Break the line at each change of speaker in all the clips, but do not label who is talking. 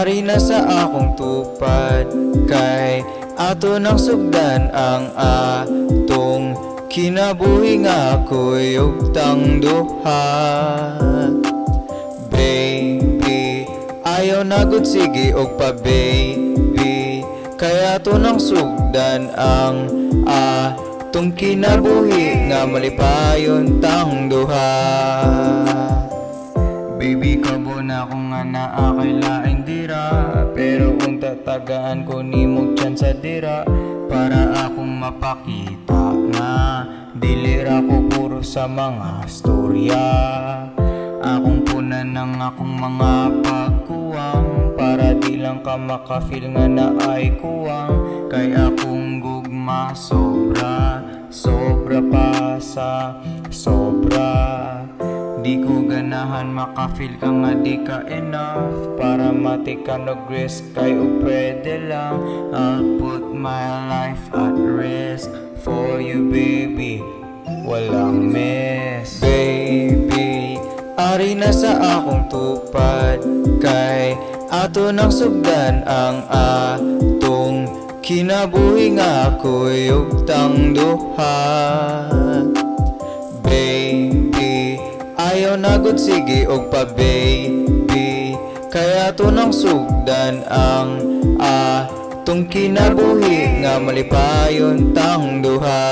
Ari na sa akong tupad Kay ato nang sugdan ang atong Kinabuhi nga ako'y ugtang duha. Baby, ayaw na gud sige og pa baby Kaya to nang sugdan ang atong kinabuhi Nga malipayon tang duha Baby, kabo na akong nga naa kay laing dira. Pero kung tatagaan ko ni mo sa dira. Para akong mapakita nga Dilira ko puro sa mga storya. Akong puna ng akong mga pagkuwang. Para di lang ka makafeel nga na ay kuwang. Kay akong gugma sobra Sobra pa sa sobra Di ko ganahan makafeel ka nga di ka enough. Para mati ka no risk kay o pwede lang. I'll put my life at risk For you baby. Walang miss Baby Ari na sa akong tupad. Kay ato nang sugdan ang atong Kinabuhi nga ako'y ugtang duha. Baby, ayaw na gud sige og pa baby Kaya to nang sugdan ang atong kinabuhi nga malipayon tang duha.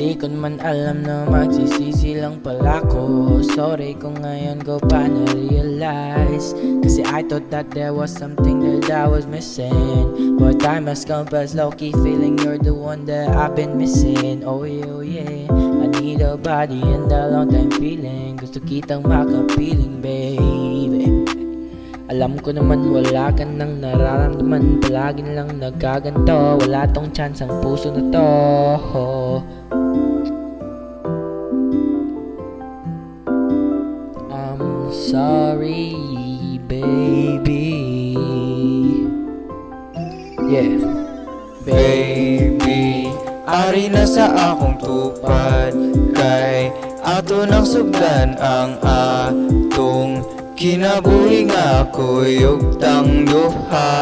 Di ko naman alam na magsisisi lang pala ko Sorry kung ngayon ko pa na-realize. Kasi I thought that there was something that I was missing. But time has come past low-key feeling you're the one that I've been missing. Oh yeah, oh yeah need a body and a long time feeling. Gusto kitang makapiling baby. Alam ko naman wala ka nang nararamdaman. Palagi lang nagkaganto. Wala tong chance ang puso na to. I'm sorry, baby. Yeah.
Baby, ari na sa akong tupad Kay ato nang sugdan ang atong Kinabuhi nga ako'y ugtang duha.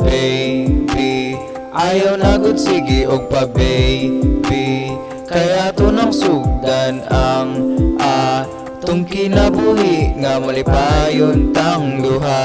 Baby, ayaw na gud sige og pa baby. Kaya to nang sugdan ang atong kinabuhi Nga malipayon tang duha